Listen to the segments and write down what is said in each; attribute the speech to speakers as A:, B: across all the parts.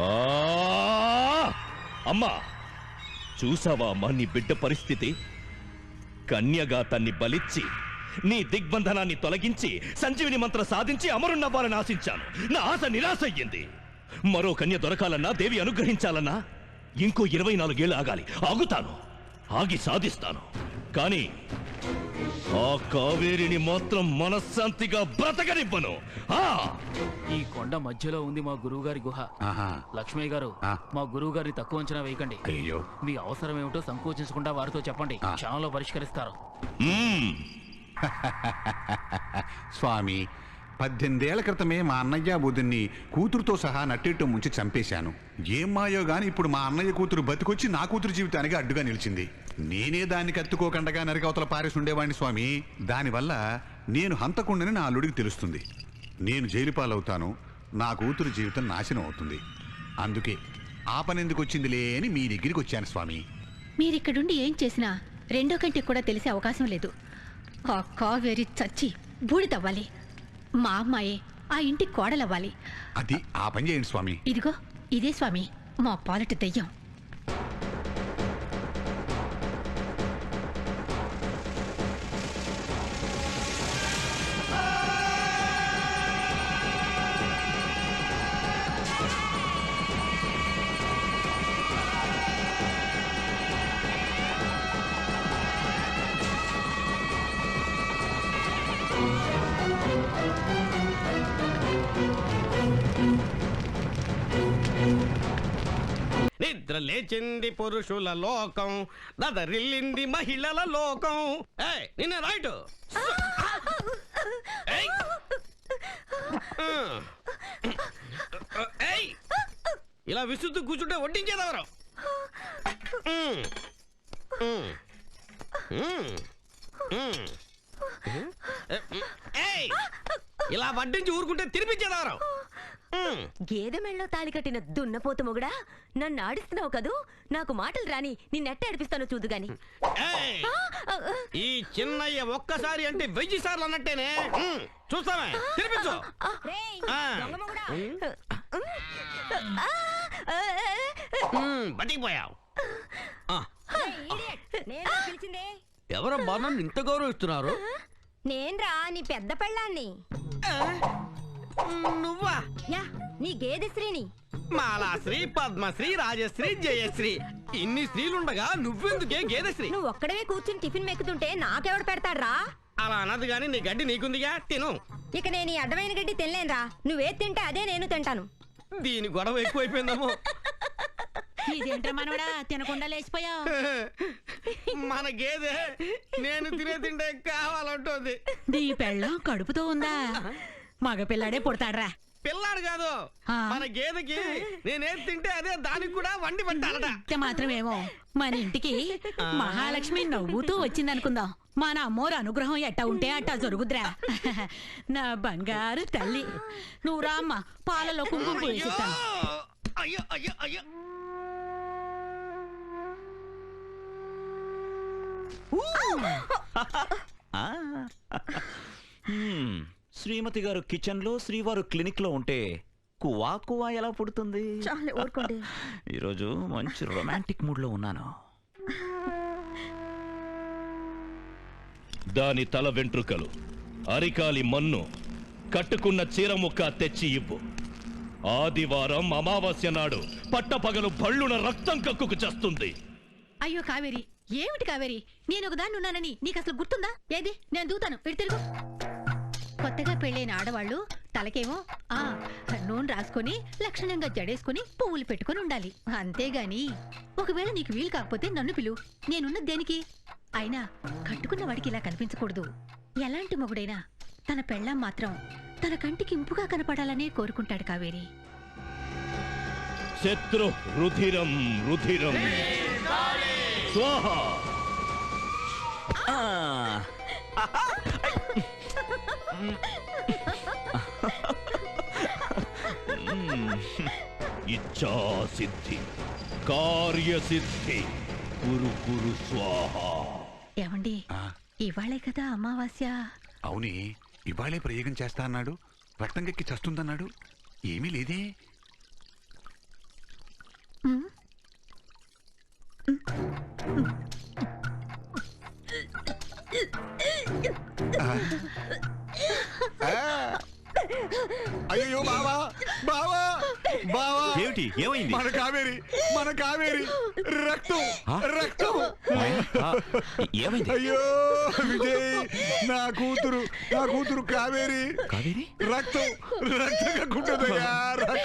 A: ఆ! అమ్మా! చూసావా అమ్మా నీ బిడ్డ పరిస్థితి? కన్యగా తన్ని బలిచ్చి నీ దిగ్బంధనాన్ని తొలగించి సంజీవిని మంత్రం సాధించి అమరున్నవ్వాలని ఆశించాను. నా ఆశ నిరాశ అయ్యింది మరో కన్య దొరకాలన్నా దేవి అనుగ్రహించాలన్నా ఇంకో ఇరవై నాలుగేళ్ళు ఆగాలి. ఆగుతాను. ఆగి సాధిస్తాను. కానీ ఆ కావేరిని మాత్రం మనశ్శాంతిగా బ్రతకనివ్వను. ఆ!
B: ఈ కొండ మధ్యలో ఉంది మా గురువు గారి గుహ.
C: ఆహా.
B: లక్ష్మయ్య గారు
C: ఆ.
B: మా గురువు గారిని తక్కువ అంచనా వేయకండి.
C: అయ్యో
B: మీ అవసరం ఏమిటో సంకోచించకుండా వారితో చెప్పండి.
C: ఆ.
B: క్షణంలో పరిష్కరిస్తారు.
A: మ్మ్.
C: స్వామి పద్దెనిమిదేళ్ళ క్రితమే మా అన్నయ్య బుద్ధుని కూతురుతో సహా నట్టేట్టు ముంచి చంపేశాను. ఏం మాయో గాని ఇప్పుడు మా అన్నయ్య కూతురు బతికొచ్చి నా కూతురు జీవితానికి అడ్డుగా నిలిచింది. నేనే దాన్ని కత్తుకోకుండా నరికి అవతల పారేసి ఉండేవాడిని స్వామి. దానివల్ల నేను హంతకుండని నా అల్లుడికి తెలుస్తుంది. నేను జైలు పాలవుతాను నా కూతురు జీవితం నాశనం అవుతుంది. అందుకే ఆపనెందుకు ఎందుకు వచ్చిందిలే అని మీ దగ్గరికి వచ్చాను స్వామి.
D: మీరిక్కడుండి ఏం చేసినా రెండో కంటికి కూడా తెలిసే అవకాశం లేదు. ఆ కావేరి చచ్చి బూడిదవ్వాలి. మా అమ్మాయే ఆ ఇంటి కోడలవ్వాలి.
C: అది ఆ పని చేయండి స్వామి.
D: ఇదిగో ఇదే స్వామి మా పాలటి దెయ్యం.
E: లేచింది పురుషుల లోకం దదరిల్లింది మహిళల లోకం. ఏ నిన్న రైట్ ఇలా విసుతూ కూర్చుంటే వడ్డించేదెవరు? ఉమ్. ఏయ్. ఇలా వడ్డించి ఊరుకుంటే తినిపించేదెవరు ఉమ్.
F: గేదె మెళ్ళలో తాళి కట్టిన దున్నపోతు మొగుడా నన్ను ఆడిస్తున్నావు కదూ? నాకు మాటలు రాని నిన్నెట్ట ఆడిపిస్తానో చూదు గాని.
E: ఈ చిన్నయ్య ఒక్కసారి అంటే వెయ్యి సార్లు అన్నట్టేనే. ఉమ్, చూస్తామే తినిపించు. బతికిపోయావు. ఎవరబ్బా నన్ను ఇంత గౌరవిస్తున్నారు?
F: నేన్రా నీ పెద్ద పెళ్ళాన్ని.
E: ఆ, నువ్వా?
F: యా నీ గేదె శ్రీని
E: మాలాశ్రీ పద్మశ్రీ రాజశ్రీ జయశ్రీ. ఇన్ని స్త్రీలుండగా నువ్వెందుకే గేదశ్రీ?
F: నువ్వు ఒక్కడవే కూర్చుని టిఫిన్ మెక్కుతుంటే నాకెవడు పెడతాడ్రా?
E: అలా అన్నది గాని నీ గడ్డి నీకుందిగా తిను.
F: ఇక నేను ఈ అడ్డమైన గడ్డి తినలేనురా. నువ్వేది తింటే అదే నేను తింటాను.
E: దీని గొడవ ఎక్కువైపోయిందేమో
G: ఇదేంట్రా మనవడా? తినకుండా లేచిపోయా
E: మన గేదె నేను తినే తింటే కావాలంటోంది.
G: నీ పెళ్ళం కడుపుతో ఉందా? మగ పిల్లాడే పుడతాడ్రా.
E: పిల్లాడు కాదు. మన గేదెకి నేనేం తింటే అదే దానికి కూడా వండి పెట్టాలట.
G: మాత్రమేమో. మన ఇంటికి మహాలక్ష్మి నవ్వుతూ వచ్చిందనుకుందాం. మన అమ్మోరు అనుగ్రహం ఎట్టా ఉంటే అట్టా జరుగుద్రా నా బంగారు తల్లి. నువ్వు రామ్మ పాలలో కుంకుమ
E: అయ్యో అయ్యో అయ్యో!
H: శ్రీమతి గారు కిచెన్లో శ్రీవారు క్లినిక్లో ఉంటే కువా కువా ఎలా పుడుతుంది?
F: చాలే ఊరుకోండి.
H: ఈరోజు మంచి రొమాంటిక్ మూడ్లో ఉన్నాను.
A: దాని తల వెంట్రుకలు అరికాలి మన్ను కట్టుకున్న చీర ముక్క తెచ్చి ఇవ్వు. ఆదివారం అమావాస్య నాడు పట్టపగలు భళ్ళున రక్తం కక్కుకు చేస్తుంది.
D: అయ్యో కావేరి ఏమిటి కావేరి? నేను ఒకదాన్ని ఉన్నానని నీకు అసలు గుర్తుందా? ఏది? నేను దూతాను. ఇటు తిరుగు. కొత్తగా పెళ్ళైన ఆడవాళ్ళు తలకేమో ఆ నూనె రాసుకొని లక్షణంగా జడేసుకొని పువ్వులు పెట్టుకొని ఉండాలి. అంతేగాని ఒకవేళ నీకు వీలు కాకపోతే నన్ను పిలు. నేనున్న దేనికి? అయినా కట్టుకున్న వాడికి ఇలా కనిపించకూడదు. ఎలాంటి మొగుడైనా తన పెళ్ళాం మాత్రం తన కంటికి ఇంపుగా కనపడాలనే కోరుకుంటాడు కావేరి.
A: శత్రు రుధిరం రుధిరం. స్వాహ. ఇచ్చా సిద్ధి కార్యసిద్ధి కురు కురు స్వాహ.
D: ఏమండి? ఇవాళే కదా అమావాస్య.
C: అవునే ఇవాళే ప్రయోగం చేస్తా అన్నాడు రక్తం గక్కి చస్తుందన్నాడు. ఏమీ లేదే. అయ్యో బావా బావా బావా.
H: ఏమిటి? ఏమైంది?
C: మన కావేరి మన కావేరి. రక్తం రక్తం.
H: ఏమైంది?
C: అయ్యో విజయ్ నా కూతురు నా కూతురు కావేరి.
H: కావేరి?
C: రక్తం రక్తంగా కుట్టదయ్యా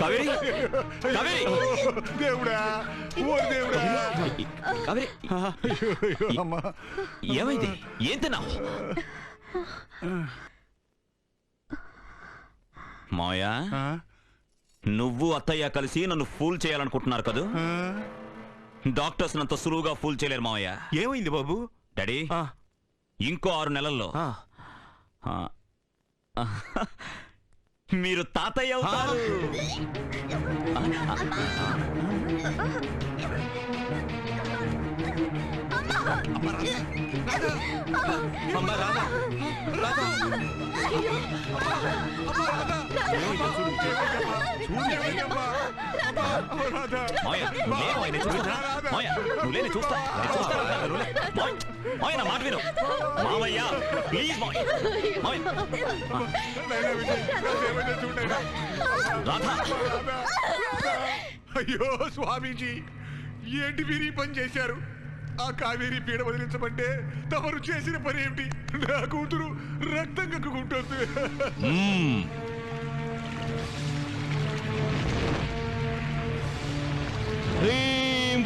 H: కావేరి? కావేరి?
C: దేవుడా ఓ దేవుడా.
H: కావేరి? ఏమైంది? ఏం తిన్నావు? మాయా? నువ్వు అత్తయ్య కలిసి నన్ను ఫూల్ చేయాలనుకుంటున్నారు కదూ? డాక్టర్స్ నంత సులువుగా ఫూల్ చేయలేరు మావయ్య.
I: ఏమైంది బాబు?
H: డాడీ ఇంకో ఆరు నెలల్లో. మీరు తాతయ్య అవుతారు. చూస్తా. మావయ్య, నేను చూస్తా. చూస్తా, మాట విను మావయ్య ప్లీజ్ మావయ్య
C: అయ్యో స్వామీజీ ఏంటి మీరు ఈ పని చేశారు ఆ కావేరీ పీడ వదిలించమంటే తమరు చేసిన పని ఏమిటి నా కూతురు రక్తం కక్కుకుంటుంది
A: మ్మ్. హ్రీం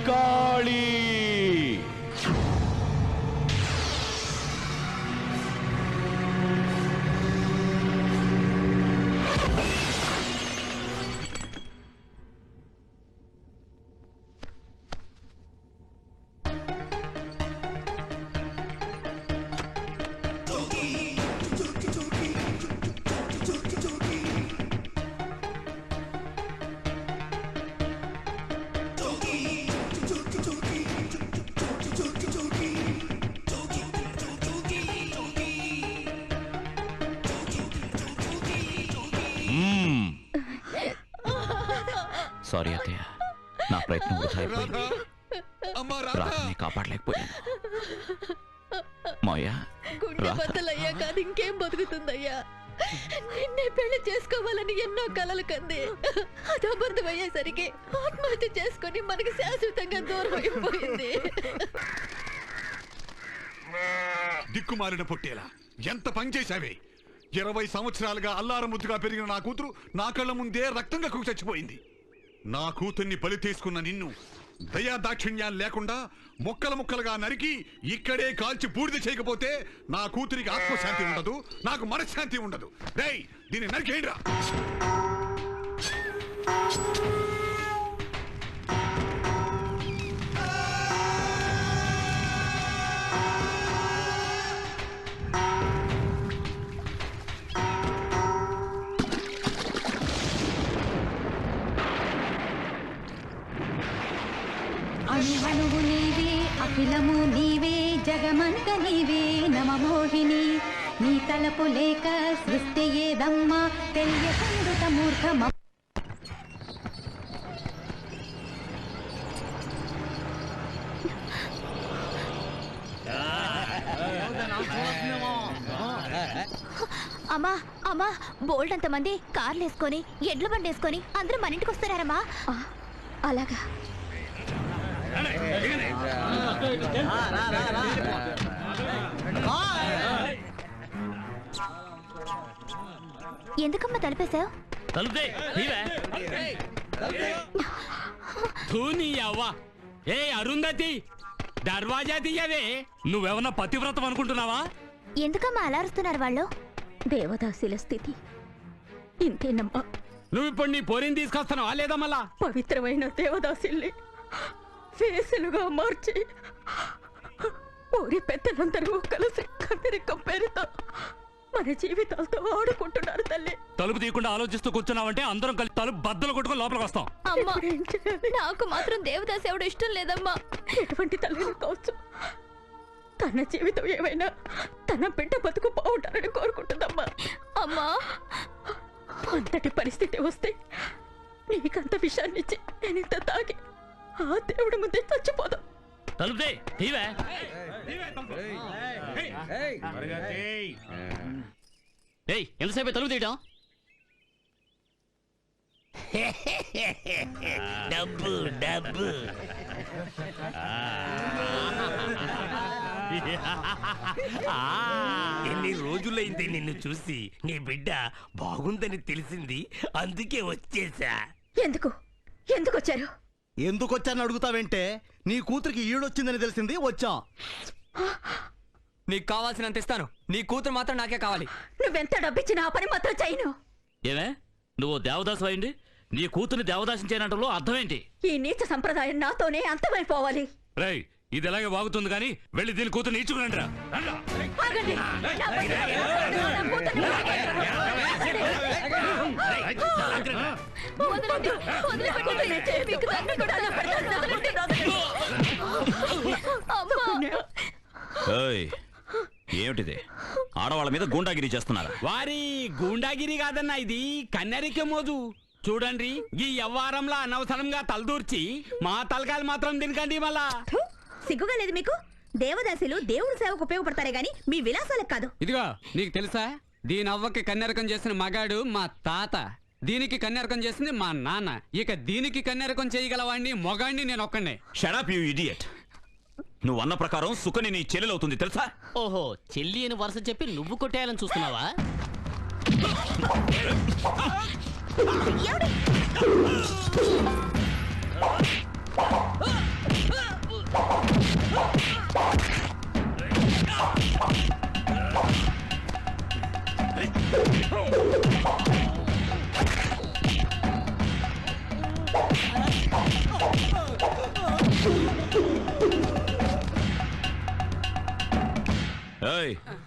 H: సారీ అత్తయ్య. నా ప్రయత్నం వృధా అయిపోయింది.
C: అమ్మా రాధా.
H: రాధని కాపాడలేకపోయాను. మాయా
D: గుండె. బద్దలయ్యా కాదు ఇంకేం బతుకుతుందయ్యా? నిన్నే పెళ్ళి చేసుకోవాలని ఎన్నో కలలు కంది. అది ఆత్మహత్య చేసుకొని మనకి శాశ్వతంగా దూరం అయిపోయింది.
C: దిక్కుమాలిన పొట్టేలా ఎంత పని చేశావే? ఇరవై సంవత్సరాలుగా అల్లారముద్దుగా పెరిగిన నా కూతురు నా కళ్ళ ముందే రక్తంగా కుక్కు చచ్చిపోయింది నా కూతుర్ని బలి తీసుకున్న నిన్ను దయా దాక్షిణ్యాలు లేకుండా ముక్కలు ముక్కలుగా నరికి ఇక్కడే కాల్చి బూడిద చేయకపోతే నా కూతురికి ఆత్మశాంతి ఉండదు నాకు మనశ్శాంతి ఉండదు. డై దీన్ని నరికేయండిరా.
J: నీవే నమమోహిని నీ తలపు లేక సృష్టి ఏదమ్మా తెలియకుండుట మూర్ఖమ?
K: అమ్మా అమ్మా బోల్డ్ అంతమంది కార్లు వేసుకొని ఎడ్ల బండి వేసుకొని అందరూ మన ఇంటికి వస్తున్నారమ్మా. అలాగా. ఎందుకమ్మా తలిపేశావు?
E: తలుపుతే నీవే. ధూని అవ్వ ఏ అరుంధతి దర్వాజా తీయవే. నువ్వేమన్నా పతివ్రతం అనుకుంటున్నావా?
K: ఎందుకమ్మా అలా అరుస్తున్నారు వాళ్ళు?
J: దేవదాసుల స్థితి. ఇంతేనమ్మా.
E: నువ్వు ఇప్పుడు నీ పోరిని తీసుకొస్తున్నావా లేదా మళ్ళా?
J: పవిత్రమైన దేవదాసుల్ని ఫేసులుగా మార్చి ఊరి పెద్దలందరూ కలిసి కందరికం పేరుతో మన జీవితాలతో ఆడుకుంటున్నారు తల్లి.
E: తలుపు తీయకుండా ఆలోచిస్తూ కూర్చున్నావంటే అందరం కలిసి తలుపు బద్దలు కొట్టుకొని లోపలికి వస్తాం.
K: అమ్మా? నాకు మాత్రం దేవదాస్ ఎవడు ఇష్టం లేదమ్మా.
J: ఎటువంటి తల్లిని కావచ్చు. తన జీవితం ఏమైనా తన బిడ్డ బతుకు బాగుంటారని కోరుకుంటుందమ్మా.
K: అమ్మా.
J: అంతటి పరిస్థితి వస్తే నీకంత విషయాన్ని ఇచ్చి నేను ఇంత తాగి ఆ దేవుడి ముందే చచ్చిపోదాం.
B: తలుపుదే తీవే. ఏయ్ ఎంతసేపు తలుపు తీయటం?
E: డబ్బు డబ్బు. ఎన్ని రోజులైంది నిన్ను చూసి? నీ బిడ్డ బాగుందని తెలిసింది అందుకే వచ్చేసా.
J: ఎందుకు? ఎందుకు వచ్చారు?
L: ఎందుకు వచ్చాను అడుగుతావేంటే నీ కూతురికి ఈడొచ్చిందని తెలిసింది వచ్చాం
M: నీకు కావాల్సినంత ఇస్తాను నీ కూతురు మాత్రం నాకే కావాలి
J: నువ్వెంత డబ్బిచ్చినా ఆ పని మాత్రం చేయను
B: ఏమే నువ్వు దేవదాసు అయింది నీ కూతుర్ని దేవదాసం చేయనంటలో అర్థం ఏంటి
J: ఈ నీచ సంప్రదాయం నాతోనే అంతమైపోవాలి
A: రేయ్ ఇది ఎలాగే వాగుతుంది కానీ వెళ్ళి దీని కూతురు ఇచ్చుకునండి రా
J: ఆగండి. నా పని నా కూతుర్ని వదలండి.
H: ఏయ్, ఏమిటిది? ఆడవాళ్ళ మీద గూండాగిరి చేస్తున్నారా?
E: వారి గూండాగిరి కాదన్నా ఇది కన్నెరిక మోజు. చూడండి ఈ వ్యవహారంలో అనవసరంగా తలదూర్చి మా తలకాయలు మాత్రం తినకండి మళ్ళా.
J: సిగ్గుగా లేదు మీకు? దేవదాసులు దేవుడి సేవకు ఉపయోగపడతారే గాని మీ విలాసాలకు కాదు.
M: ఇదిగో నీకు తెలుసా? దీని అవ్వకి కన్యారకం చేసిన మగాడు మా తాత. దీనికి కన్యారకం చేసింది మా నాన్న. ఇక దీనికి కన్యారకం చేయగలవాడిని మొగాడిని నేను ఒక్కడే
H: షడప్ యూ ఇడియట్ నువ్వు అన్న ప్రకారం సుకని నీ చెల్లెలవుతుంది తెలుసా?
B: ఓహో చెల్లి అని వరుస చెప్పి నువ్వు కొట్టేయాలని చూస్తున్నావా?
H: ఏయ్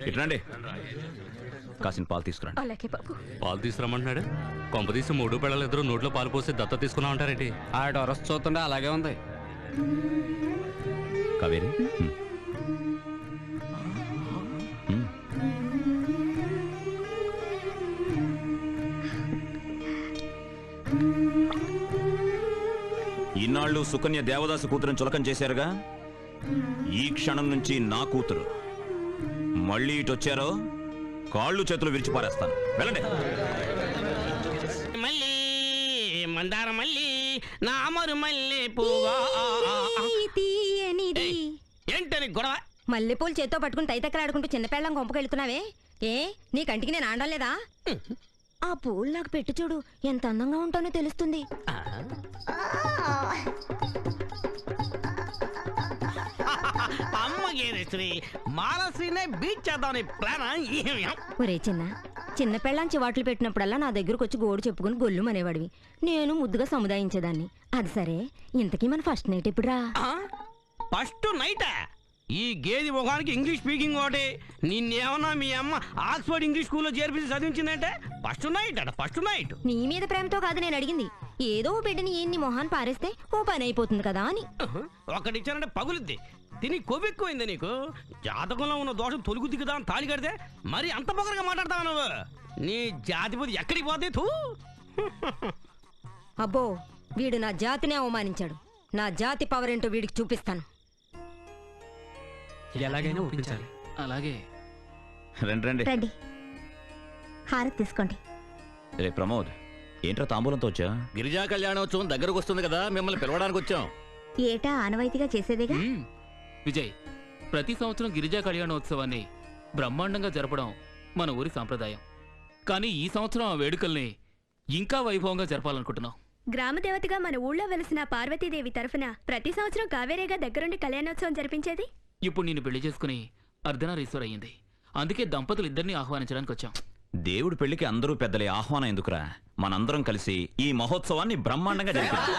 H: ఇట్రండి కాసిన పాలు తీసుకురండి.
J: అలాగే బాబు.
A: పాలు తీసుకురమ్మంటున్నాడు. కొంప తీసి మూడు పిల్లలు ఇద్దరు నోట్లో పాలు పోసి దత్త తీసుకున్నా ఉంటారేంటి?
M: ఆ డొరస్ చూస్తుంటే అలాగే ఉంది.
H: కావేరి. ఇన్నాళ్ళు సుకన్య దేవదాసు కూతురుని చులకం చేశారుగా? ఈ క్షణం నుంచి నా కూతురు. మళ్ళీ ఇటు వచ్చారో? కాళ్ళు చేతులు విరిచి పారేస్తాను. వెళ్ళండి.
E: మళ్ళీ మందార మళ్ళీ నా అమరు మళ్ళీ పువ్వా.
F: తీయనిది
E: ఏంటని గొడవ?
F: మల్లెపూలు చేత్తో పట్టుకుని తైతక్కలాడుకుంటూ చిన్నపిల్లం కొంపకెళ్తున్నావే ఏ నీ కంటికి నేను ఆడడం లేదా? ఆ పూలు నాకు పెట్టు చూడు ఎంత అందంగా ఉంటానో తెలుస్తుంది.
E: మాలశ్రీనే బీచ్ చేద్దామని ప్లాన్?
F: ఒరే చిన్న చిన్న పెళ్ళాం చివాట్లు పెట్టినప్పుడల్లా నా దగ్గరకు వచ్చి గోడు చెప్పుకుని గొల్లు అనేవాడివి నేను ముద్దుగా సముదాయించేదాన్ని. అది సరే ఇంతకీ మన ఫస్ట్ నైట్ ఎప్పుడురా?
E: First night? ఈ గేది ముఖానికి ఇంగ్లీష్ స్పీకింగ్ ఒకటి. నిన్నేమన్నా మీ అమ్మ ఆక్స్ఫర్డ్ ఇంగ్లీష్ స్కూల్లో చేర్పించి చదివించిందంటే? ఫస్ట్ నైట్ అట ఫస్ట్ నైట్.
F: నీ మీద ప్రేమతో కాదు నేను అడిగింది. ఏదో ఓ బిడ్డని ఈయన్ని మొహాన్ పారేస్తే ఓ పని అయిపోతుంది కదా అని.
E: ఒకటి ఇచ్చానంటే పగులుద్ది. తిని కొవ్వెక్కువైంది నీకు? జాతకంలో ఉన్న దోషం తొలుగుద్ది కదా అని తాళి కడితే మరి అంత పొగరగా మాట్లాడతావా నువ్వు? నీ జాతిపతి ఎక్కడికి పోతే తూ?
F: అబ్బో వీడు నా జాతిని అవమానించాడు. నా జాతి పవర్ ఏంటో వీడికి చూపిస్తాను.
M: ఎలాగైనా ఒప్పించాలి.
B: అలాగే.
H: రండి రండి.
K: రండి. హారతి తీసుకోండి.
H: రే ప్రమోద్ ఏంట్రా తాంబూలంతో వచ్చా?
B: గిరిజా కళ్యాణోత్సవం దగ్గరకు వస్తుంది కదా మిమ్మల్ని పిలవడానికి వచ్చాం.
K: ఏటా ఆనవాయితీగా చేసేదేగా.
B: విజయ్ ప్రతి సంవత్సరం గిరిజా కళ్యాణోత్సవాన్ని బ్రహ్మాండంగా జరపడం మన ఊరి సాంప్రదాయం. కానీ ఈ సంవత్సరం ఆ వేడుకల్ని ఇంకా వైభవంగా జరపాలనుకుంటున్నాం.
N: గ్రామ దేవతగా మన ఊళ్ళో వెలిసిన పార్వతీదేవి తరఫున ప్రతి సంవత్సరం కావేరేగా దగ్గరుండి కళ్యాణోత్సవం జరిపించేది?
B: ఇప్పుడు నేను పెళ్ళి చేసుకుని అర్ధనారీశ్వర్ అయ్యింది. అందుకే దంపతులు ఇద్దరిని ఆహ్వానించడానికి వచ్చాం.
H: దేవుడి పెళ్ళికి అందరూ పెద్దలే ఆహ్వానం ఎందుకురా? మనందరం కలిసి ఈ మహోత్సవాన్ని బ్రహ్మాండంగా జరిపిద్దాం.